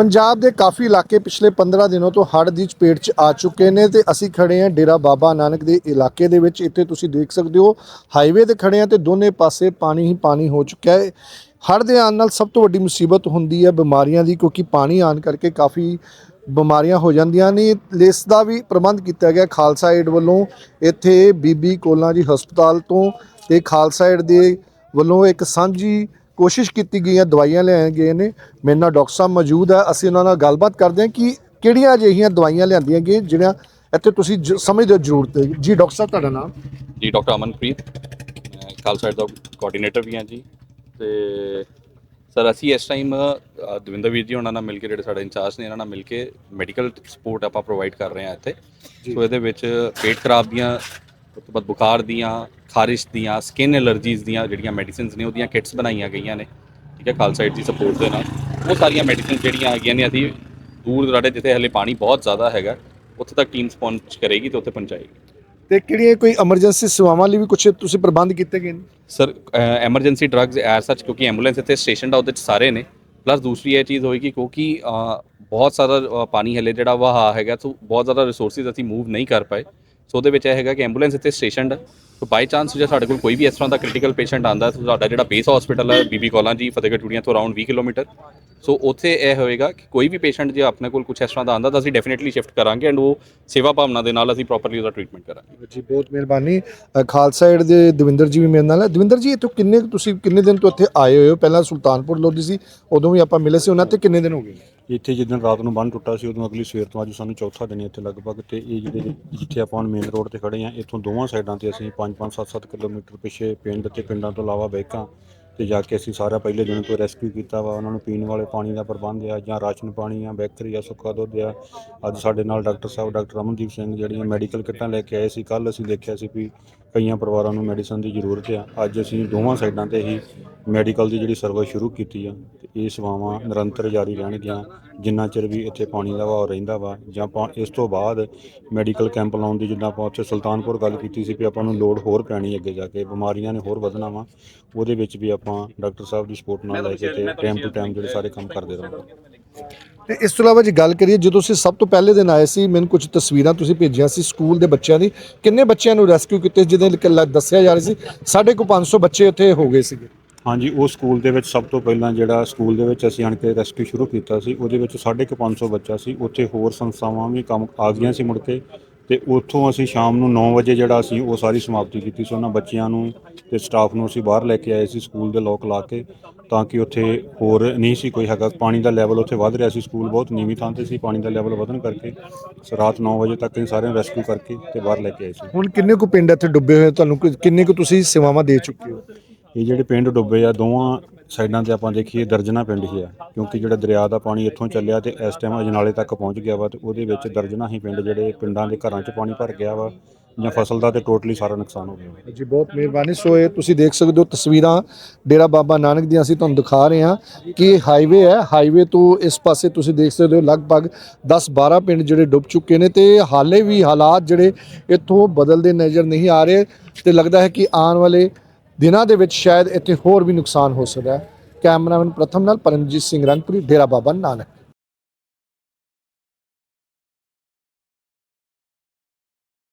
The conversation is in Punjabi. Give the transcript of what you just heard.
ਪੰਜਾਬ ਦੇ ਕਾਫੀ ਇਲਾਕੇ ਪਿਛਲੇ 15 ਦਿਨਾਂ ਤੋਂ ਹੜ੍ਹ ਦੀ ਚਪੇਟ 'ਚ ਆ ਚੁੱਕੇ ਨੇ ਤੇ ਅਸੀਂ ਖੜੇ ਹਾਂ ਡੇਰਾ ਬਾਬਾ ਨਾਨਕ ਦੇ ਇਲਾਕੇ ਦੇ ਵਿੱਚ। ਇੱਥੇ ਤੁਸੀਂ ਦੇਖ ਸਕਦੇ ਹੋ, ਹਾਈਵੇ ਤੇ ਖੜੇ ਹਾਂ ਤੇ ਦੋਨੇ ਪਾਸੇ ਪਾਣੀ ਹੀ ਪਾਣੀ ਹੋ ਚੁੱਕਿਆ ਹੈ। ਹੜ੍ਹ ਦੇ ਆਉਣ ਨਾਲ ਸਭ ਤੋਂ ਵੱਡੀ ਮੁਸੀਬਤ ਹੁੰਦੀ ਹੈ ਬਿਮਾਰੀਆਂ ਦੀ, ਕਿਉਂਕਿ ਪਾਣੀ ਆਉਣ ਕਰਕੇ ਕਾਫੀ ਬਿਮਾਰੀਆਂ ਹੋ ਜਾਂਦੀਆਂ ਨੇ। ਇਸ ਦਾ ਵੀ ਪ੍ਰਬੰਧ ਕੀਤਾ ਗਿਆ ਖਾਲਸਾ ਏਡ ਵੱਲੋਂ। ਇੱਥੇ ਬੀਬੀ ਕੋਲਾ ਜੀ ਹਸਪਤਾਲ ਤੋਂ ਤੇ ਖਾਲਸਾ ਏਡ ਦੇ ਵੱਲੋਂ ਇੱਕ ਸਾਂਝੀ ਕੋਸ਼ਿਸ਼ ਕੀਤੀ ਗਈ ਹੈ ਦਵਾਈਆਂ ਲਿਆਏ ਗਏ ਨੇ। ਮੇਰੇ ਨਾਲ ਡਾਕਟਰ ਸਾਹਿਬ ਮੌਜੂਦ ਹੈ ਅਸੀਂ ਉਹਨਾਂ ਨਾਲ ਗੱਲਬਾਤ ਕਰਦੇ ਹਾਂ ਕਿ ਕਿਹੜੀਆਂ ਅਜਿਹੀਆਂ ਦਵਾਈਆਂ ਲਿਆਂਦੀਆਂ ਗਈਆਂ ਜਿਹੜੀਆਂ ਇੱਥੇ ਤੁਸੀਂ ਸਮਝਦੇ ਹੋ ਜ਼ਰੂਰਤ ਹੈ। ਜੀ ਡਾਕਟਰ ਸਾਹਿਬ ਤੁਹਾਡਾ ਨਾਮ? ਜੀ ਡਾਕਟਰ ਅਮਨਪ੍ਰੀਤ। ਖਾਲਸਾ ਦਾ ਕੋਆਰਡੀਨੇਟਰ ਵੀ ਹਾਂ ਜੀ। ਤੇ ਸਰ ਅਸੀਂ ਇਸ ਟਾਈਮ ਦਵਿੰਦਰ ਵੀਰ ਜੀ ਉਹਨਾਂ ਨਾਲ ਮਿਲ ਕੇ ਜਿਹੜੇ ਸਾਡੇ ਇੰਚਾਰਜ ਨੇ ਇਹਨਾਂ ਨਾਲ ਮਿਲ ਕੇ ਮੈਡੀਕਲ ਸਪੋਰਟ ਆਪਾਂ ਪ੍ਰੋਵਾਈਡ ਕਰ ਰਹੇ ਹਾਂ ਇੱਥੇ। ਸੋ ਇਹਦੇ ਵਿੱਚ ਪੇਟ ਖਰਾਬ ਦੀਆਂ ਉਸ ਤੋਂ ਬਾਅਦ ਬੁਖਾਰ ਦੀਆਂ ਖਾਰਿਸ਼ ਦੀਆਂ ਸਕਿਨ ਐਲਰਜੀਜ਼ ਦੀਆਂ ਜਿਹੜੀਆਂ ਮੈਡੀਸਿਨਸ ਨੇ ਉਹਦੀਆਂ ਕਿਟਸ ਬਣਾਈਆਂ ਗਈਆਂ ਨੇ। ਠੀਕ ਹੈ ਖਾਲਸਾ ਏਡ ਦੀ ਸਪੋਰਟ ਦੇ ਨਾਲ। ਉਹ ਸਾਰੀਆਂ ਮੈਡੀਸਿਨ ਜਿਹੜੀਆਂ ਹੈਗੀਆਂ ਨੇ ਅਸੀਂ ਦੂਰ ਦਰਾਡੇ ਜਿੱਥੇ ਹਲੇ ਪਾਣੀ ਬਹੁਤ ਜ਼ਿਆਦਾ ਹੈਗਾ ਉੱਥੇ ਤੱਕ ਟੀਮ ਪਹੁੰਚ ਕਰੇਗੀ ਤੇ ਉੱਥੇ ਪਹੁੰਚਾਏਗੀ। ਤੇ ਕਿਹੜੀਆਂ ਕੋਈ ਐਮਰਜੈਂਸੀ ਸੇਵਾਵਾਂ ਲਈ ਵੀ ਕੁਝ ਤੁਸੀਂ ਪ੍ਰਬੰਧ ਕੀਤੇ ਗਏ ਨੇ? ਸਰ ਐਮਰਜੈਂਸੀ ਡਰੱਗਸ ਐਸ ਸੱਚ ਕਿਉਂਕਿ ਐਂਬੂਲੈਂਸ ਇੱਥੇ ਸਟੇਸ਼ਨ ਦਾ ਉਹਦੇ ਚ ਸਾਰੇ ਨੇ। ਪਲੱਸ ਦੂਸਰੀ ਇਹ ਚੀਜ਼ ਹੋਏਗੀ ਕਿਉਂਕਿ ਅਹ, ਬਹੁਤ ਸਾਰਾ ਅਹ, ਪਾਣੀ ਹਲੇ ਜਿਹੜਾ ਵਹਾ ਹੈਗਾ ਸੋ ਬਹੁਤ ਜ਼ਿਆਦਾ ਰਿਸੋਰਸਿਸ ਅਸੀਂ ਮੂਵ ਨਹੀਂ ਕਰ ਪਾਏ। ਸੋ ਉਹਦੇ ਵਿੱਚ ਇਹ ਹੈਗਾ ਕਿ ਐਂਬੂਲੈਂਸ ਇੱਥੇ ਸਟੇਸ਼ਨਡ ਸੋ ਬਾਈ ਚਾਂਸ ਜੇ ਸਾਡੇ ਕੋਲ ਕੋਈ ਵੀ ਇਸ ਤਰ੍ਹਾਂ ਦਾ ਕ੍ਰਿਟੀਕਲ ਪੇਸ਼ੈਂਟ ਆਂਦਾ ਸਾਡਾ ਜਿਹੜਾ ਬੇਸ ਹਸਪੀਟਲ ਹੈ ਬੀਬੀ ਕੌਲਾਂ ਜੀ ਫਤਿਹਗੜ੍ਹ ਚੂੜੀਆਂ ਤੋਂ ਅਰਾਊਂਡ 20 ਕਿਲੋਮੀਟਰ। ਸੋ ਉੱਥੇ ਇਹ ਹੋਏਗਾ ਕਿ ਕੋਈ ਵੀ ਪੇਸ਼ੈਂਟ ਜੇ ਆਪਣੇ ਕੋਲ ਕੁਝ ਇਸ ਤਰ੍ਹਾਂ ਦਾ ਆਂਦਾ ਤਾਂ ਅਸੀਂ ਡੈਫੀਨਿਟਲੀ ਸ਼ਿਫਟ ਕਰਾਂਗੇ ਐਂਡ ਉਹ ਸੇਵਾ ਭਾਵਨਾ ਦੇ ਨਾਲ ਅਸੀਂ ਪ੍ਰੋਪਰਲੀ ਉਹਦਾ ਟ੍ਰੀਟਮੈਂਟ ਕਰਾਂਗੇ। ਜੀ ਬਹੁਤ ਮਿਹਰਬਾਨੀ। ਅ, ਖਾਲਸਾ ਏਡ ਦੇ ਦਵਿੰਦਰ ਜੀ ਵੀ ਮੇਰੇ ਨਾਲ ਹੈ। ਦਵਿੰਦਰ ਜੀ ਇੱਥੋਂ ਕਿੰਨੇ ਤੁਸੀਂ ਕਿੰਨੇ ਦਿਨ ਤੋਂ ਇੱਥੇ ਆਏ ਹੋਏ ਹੋ? ਪਹਿਲਾਂ ਸੁਲਤਾਨਪੁਰ ਲੋਧੀ ਸੀ ਉਦੋਂ ਵੀ ਆਪਾਂ ਮਿਲੇ ਸੀ ਉਹਨਾਂ ਤੇ ਕਿੰਨੇ ਦਿਨ ਹੋ ਗਏ? ਇੱਥੇ ਜਿੱਦਣ ਰਾਤ ਨੂੰ ਬੰਨ ਟੁੱਟਾ ਸੀ ਉਦੋਂ ਅਗਲੀ ਸਵੇਰ ਤੋਂ ਅੱਜ ਸਾਨੂੰ ਚੌਥਾ ਦਿਨ ਇੱਥੇ ਲਗਭਗ ਤੇ ਇਹ ਜਿਹੜੇ ਜਿੱਥੇ ਆਪਾਂ ਮੇਨ ਰੋਡ ਤੇ ਖੜੇ ਆ ਇੱਥੋਂ ਦੋਵਾਂ ਸਾਈਡਾਂ ਤੇ ਅਸੀਂ 5-5 7-7 ਕਿਲੋਮੀਟਰ ਪਿੱਛੇ ਪਿੰਡ ਤੇ ਪਿੰਡਾਂ ਤੋਂ ਇਲਾਵਾ ਬੈਕਾਂ ਤੇ ਜਾ ਕੇ ਅਸੀਂ ਸਾਰਾ ਪਹਿਲੇ ਦਿਨ ਤੋਂ ਰੈਸਕਿਊ ਕੀਤਾ ਵਾ। ਉਹਨਾਂ ਨੂੰ ਪੀਣ ਵਾਲੇ ਪਾਣੀ ਦਾ ਪ੍ਰਬੰਧ ਆ, ਜਾਂ ਰਾਸ਼ਨ ਪਾਣੀ ਆ, ਬੈਕਰੀ ਆ, ਸੁੱਕਾ ਦੁੱਧ ਆ। ਅੱਜ ਸਾਡੇ ਨਾਲ ਡਾਕਟਰ ਸਾਹਿਬ, ਡਾਕਟਰ ਅਮਨਦੀਪ ਸਿੰਘ ਜਿਹੜੀਆਂ ਮੈਡੀਕਲ ਕਿੱਟਾਂ ਲੈ ਕੇ ਆਏ ਸੀ ਕੱਲ ਅਸੀਂ ਦੇਖਿਆ ਸੀ ਵੀ ਕਈਆਂ ਪਰਿਵਾਰਾਂ ਨੂੰ ਮੈਡੀਸਨ ਦੀ ਜ਼ਰੂਰਤ ਆ। ਅੱਜ ਅਸੀਂ ਦੋਵਾਂ ਸਾਈਡਾਂ ਤੇ ਹੀ ਮੈਡੀਕਲ ਦੀ ਜਿਹੜੀ ਸਰਵਿਸ ਸ਼ੁਰੂ ਕੀਤੀ ਆ। ਇਹ ਸੇਵਾਵਾਂ ਨਿਰੰਤਰ ਜਾਰੀ ਰਹਿਣਗੀਆਂ, ਜਿੰਨਾ ਚਿਰ ਵੀ ਇੱਥੇ ਪਾਣੀ ਦਾ ਵਹਾਅ ਰਹਿੰਦਾ ਵਾ, ਜਾਂ ਆਪਾਂ ਇਸ ਤੋਂ ਬਾਅਦ ਮੈਡੀਕਲ ਕੈਂਪ ਲਾਉਣ ਦੀ ਜਿੱਦਾਂ ਆਪਾਂ ਉੱਥੇ ਸੁਲਤਾਨਪੁਰ ਗੱਲ ਕੀਤੀ ਸੀ ਵੀ ਆਪਾਂ ਨੂੰ ਲੋੜ ਹੋਰ ਪੈਣੀ ਅੱਗੇ ਜਾ ਕੇ, ਬਿਮਾਰੀਆਂ ਨੇ ਹੋਰ ਵਧਣਾ ਵਾ, ਉਹਦੇ ਵਿੱਚ ਵੀ ਆਪਾਂ ਡਾਕਟਰ ਸਾਹਿਬ ਦੀ ਸਪੋਰਟ ਨਾਲ ਲੈ ਕੇ ਤੇ ਟਾਈਮ ਟੂ ਟਾਈਮ ਜਿਹੜੇ ਸਾਰੇ ਕੰਮ ਕਰਦੇ ਰਹਾਂਗੇ ਤੇ ਇਸ ਤੋਂ ਇਲਾਵਾ ਜੇ ਗੱਲ ਕਰੀਏ, ਜਦੋਂ ਤੁਸੀਂ ਸਭ ਤੋਂ ਪਹਿਲੇ ਦਿਨ ਆਏ ਸੀ, ਮੈਨੂੰ ਕੁਝ ਤਸਵੀਰਾਂ ਤੁਸੀਂ ਭੇਜੀਆਂ ਸੀ ਸਕੂਲ ਦੇ ਬੱਚਿਆਂ ਦੀ, ਕਿੰਨੇ ਬੱਚਿਆਂ ਨੂੰ ਰੈਸਕਿਊ ਕੀਤੇ ਜਿਹਦੇ ਦੱਸਿਆ ਜਾ ਰਿਹਾ ਸੀ? ਸਾਢੇ ਕੁ 500 ਬੱਚੇ ਉੱਥੇ ਹੋ ਗਏ ਸੀਗੇ। ਹਾਂਜੀ, ਉਹ ਸਕੂਲ ਦੇ ਵਿੱਚ ਸਭ ਤੋਂ ਪਹਿਲਾਂ ਜਿਹੜਾ ਸਕੂਲ ਦੇ ਵਿੱਚ ਅਸੀਂ ਆਣ ਕੇ ਰੈਸਕਿਊ ਸ਼ੁਰੂ ਕੀਤਾ ਸੀ, ਉਹਦੇ ਵਿੱਚ 550 ਬੱਚਾ ਸੀ, ਉੱਥੇ ਹੋਰ ਸੰਸਥਾਵਾਂ ਵੀ ਕੰਮ ਆ ਗਈਆਂ ਸੀ ਮੁੜ ਕੇ ਤੇ ਉੱਥੋਂ ਅਸੀਂ ਸ਼ਾਮ ਨੂੰ 9 ਵਜੇ ਜਿਹੜਾ ਅਸੀਂ ਉਹ ਸਾਰੀ ਸਮਾਪਤੀ ਕੀਤੀ ਸੀ, ਉਹਨਾਂ ਬੱਚਿਆਂ ਨੂੰ ਤੇ ਸਟਾਫ ਨੂੰ ਅਸੀਂ ਬਾਹਰ ਲੈ ਕੇ ਆਏ ਸੀ ਸਕੂਲ ਦੇ ਲੋਕ ਲਾ ਕੇ ਤਾਂ ਕਿ ਉੱਥੇ ਹੋਰ ਨਹੀਂ ਸੀ ਕੋਈ ਹੈਗਾ, ਪਾਣੀ ਦਾ ਲੈਵਲ ਉੱਥੇ ਵੱਧ ਰਿਹਾ ਸੀ, ਸਕੂਲ ਬਹੁਤ ਨੀਵੀਂ ਥਾਂ ਤੇ ਸੀ, ਪਾਣੀ ਦਾ ਲੈਵਲ ਵਧਣ ਕਰਕੇ ਰਾਤ 9 ਵਜੇ ਤੱਕ ਅਸੀਂ ਸਾਰਿਆਂ ਨੂੰ ਰੈਸਕਿਊ ਕਰਕੇ ਤੇ ਬਾਹਰ ਲੈ ਕੇ ਆਏ ਸੀ। ਹੁਣ ਕਿੰਨੇ ਕੁ ਪਿੰਡ ਇੱਥੇ ਡੁੱਬੇ ਹੋਏ ਤੁਹਾਨੂੰ ਕਿੰਨੇ ਕੁ ਤੁਸੀਂ ਸੇਵਾਵਾਂ ਦੇ ਚੁੱਕੇ ਹੋ? ਇਹ ਜਿਹੜੇ ਪਿੰਡ ਡੁੱਬੇ ਆ, ਦੋਵਾਂ ਸਾਈਡਾਂ ਤੇ ਆਪਾਂ ਦੇਖੀਏ, ਦਰਜਨਾ ਪਿੰਡ ਹੀ ਆ। ਕਿਉਂਕਿ ਜਿਹੜਾ ਦਰਿਆ ਦਾ ਪਾਣੀ ਇੱਥੋਂ ਚੱਲਿਆ ਤੇ ਇਸ ਟਾਈਮ ਅਜਨਾਲੇ ਤੱਕ ਪਹੁੰਚ ਗਿਆ ਵਾ ਤੇ ਉਹਦੇ ਵਿੱਚ ਦਰਜਨਾ ਹੀ ਪਿੰਡ ਜਿਹੜੇ ਪਿੰਡਾਂ ਦੇ ਘਰਾਂ 'ਚ ਪਾਣੀ ਭਰ ਗਿਆ ਵਾ ਜਾਂ ਫਸਲ ਦਾ ਤੇ ਟੋਟਲੀ ਸਾਰਾ ਨੁਕਸਾਨ ਹੋ ਗਿਆ। ਵਾ ਜੀ, ਬਹੁਤ ਮਿਹਰਬਾਨੀ। ਸੋ ਇਹ ਤੁਸੀਂ ਦੇਖ ਸਕਦੇ ਹੋ ਤਸਵੀਰਾਂ ਡੇਰਾ ਬਾਬਾ ਨਾਨਕ ਦੀਆਂ ਅਸੀਂ ਤੁਹਾਨੂੰ ਦਿਖਾ ਰਹੇ ਹਾਂ ਕਿ ਹਾਈਵੇ ਹੈ। ਹਾਈਵੇ ਤੋਂ ਇਸ ਪਾਸੇ ਤੁਸੀਂ ਦੇਖ ਸਕਦੇ ਹੋ ਲਗਭਗ 10-12 ਪਿੰਡ ਜਿਹੜੇ ਡੁੱਬ ਚੁੱਕੇ ਨੇ ਤੇ ਹਾਲੇ ਵੀ ਹਾਲਾਤ ਜਿਹੜੇ ਇੱਥੋਂ ਬਦਲਦੇ ਨਜ਼ਰ ਨਹੀਂ ਆ ਰਹੇ ਤੇ ਲੱਗਦਾ ਹੈ ਕਿ ਆਉਣ ਵਾਲੇ ਦਿਨਾਂ ਦੇ ਵਿੱਚ ਸ਼ਾਇਦ ਇੱਥੇ ਹੋਰ ਵੀ ਨੁਕਸਾਨ ਹੋ ਸਕਦਾ ਹੈ। ਕੈਮਰਾਮੈਨ ਪ੍ਰਥਮ ਨਾਲ ਪਰਮਜੀਤ ਸਿੰਘ ਰੰਗਪੁਰੀ, ਡੇਰਾ ਬਾਬਾ ਨਾਨਕ।